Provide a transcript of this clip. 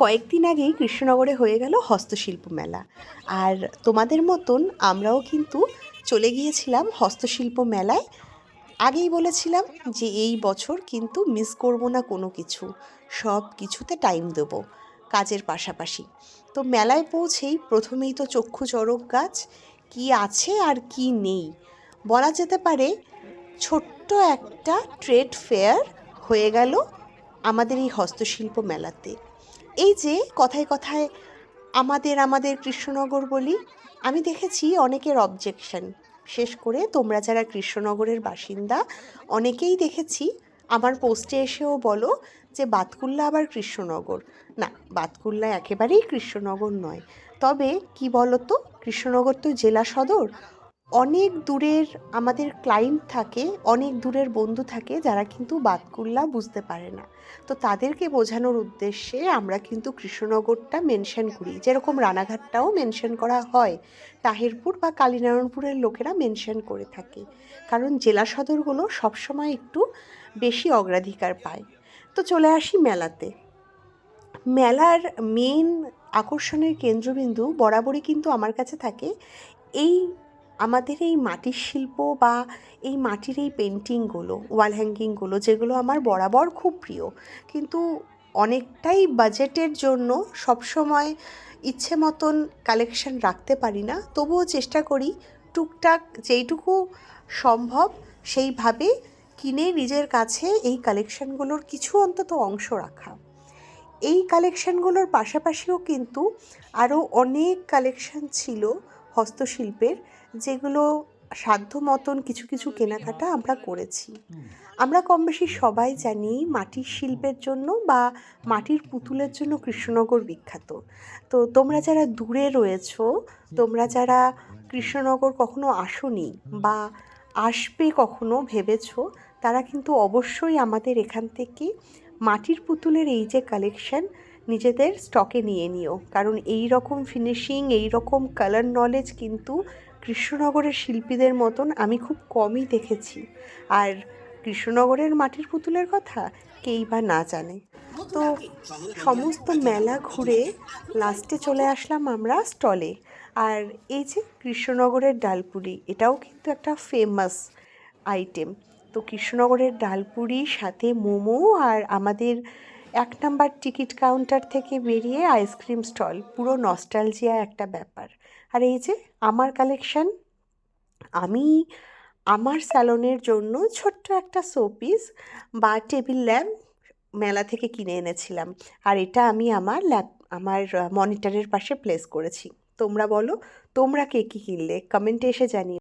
কয়েকদিন আগেই কৃষ্ণনগরে হয়ে গেল হস্তশিল্প মেলা। আর তোমাদের মতন আমরাও কিন্তু চলে গিয়েছিলাম হস্তশিল্প মেলায়। আগেই বলেছিলাম যে এই বছর কিন্তু মিস করব না কোনো কিছু, সব কিছুতে টাইম দেব কাজের পাশাপাশি। তো মেলায় পৌঁছেই প্রথমেই তো চক্ষু চরক গাছ, কি আছে আর কি নেই। বলা যেতে পারে ছোট্ট একটা ট্রেড ফেয়ার হয়ে গেল আমাদের এই হস্তশিল্প মেলাতে। এই যে কথায় কথায় আমাদের আমাদের কৃষ্ণনগর বলি, আমি দেখেছি অনেকের অবজেকশন শেষ করে তোমরা যারা কৃষ্ণনগরের বাসিন্দা, অনেকেই দেখেছি আমার পোস্টে এসেও বলো যে বাতকুল্লা আবার কৃষ্ণনগর। না, বাতকুল্লা একেবারেই কৃষ্ণনগর নয়। তবে কি বলো তো কৃষ্ণনগর তো জেলা সদর অনেক দূরের আমাদের ক্লায়েন্ট থাকে, অনেক দূরের বন্ধু থাকে যারা কিন্তু বাতকুল্লা বুঝতে পারে না। তো তাদেরকে বোঝানোর উদ্দেশ্যে আমরা কিন্তু কৃষ্ণনগরটা মেনশন করি। যেরকম রানাঘাটটাও মেনশন করা হয়, তাহিরপুর বা কালীনারায়ণপুরের লোকেরা মেনশন করে থাকে। কারণ জেলা সদরগুলো সবসময় একটু বেশি অগ্রাধিকার পায়। তো চলে আসি মেলাতে। মেলার মেন আকর্ষণের কেন্দ্রবিন্দু বরাবরই কিন্তু আমার কাছে থাকে এই আমাদের এই মাটির শিল্প বা এই মাটির এই পেন্টিংগুলো ওয়াল হ্যাঙ্গিংগুলো যেগুলো আমার বরাবর খুব প্রিয়, কিন্তু অনেকটাই বাজেটের জন্য সবসময় ইচ্ছে মতন কালেকশন রাখতে পারি না। তবুও চেষ্টা করি টুকটাক যেইটুকু সম্ভব সেইভাবে কিনে নিজের কাছে এই কালেকশনগুলোর কিছু অন্তত অংশ রাখা। এই কালেকশনগুলোর পাশাপাশিও কিন্তু আরও অনেক কালেকশন ছিল হস্তশিল্পের যেগুলো সাধ্য মতন কিছু কিছু কেনাকাটা আমরা করেছি। আমরা কম বেশি সবাই জানি মাটির শিল্পের জন্য বা মাটির পুতুলের জন্য কৃষ্ণনগর বিখ্যাত। তো তোমরা যারা দূরে রয়েছো, তোমরা যারা কৃষ্ণনগর কখনো আসোনি বা আসবে কখনো ভেবেছ, তারা কিন্তু অবশ্যই আমাদের এখান থেকে মাটির পুতুলের এই যে কালেকশন নিজেদের স্টকে নিয়ে নিও। কারণ এই রকম ফিনিশিং এই রকম কালার নলেজ কিন্তু কৃষ্ণনগরের শিল্পীদের মতন আমি খুব কমই দেখেছি। আর কৃষ্ণনগরের মাটির পুতুলের কথা কেই বা না জানে। তো সমস্ত মেলা ঘুরে লাস্টে চলে আসলাম আমরা স্টলে আর এই যে কৃষ্ণনগরের ডালপুরি, এটাও কিন্তু একটা ফেমাস আইটেম তো কৃষ্ণনগরের ডালপুরি সাথে মোমো আর আমাদের এক নাম্বার টিকিট কাউন্টার থেকে বেরিয়ে আইসক্রিম স্টল, পুরো নস্টালজিয়া একটা ব্যাপার। আর এই যে, আমার কালেকশন, আমি আমার স্যালনের জন্য ছোট্ট একটা শোপিস বা টেবিল ল্যাম্প মেলা থেকে কিনে এনেছিলাম। আর এটা আমি আমার ল্যাপ, আমার মনিটরের পাশে প্লেস করেছি। তোমরা বলো, তোমরা কে কী কিনলে? কমেন্টে এসে জানিও।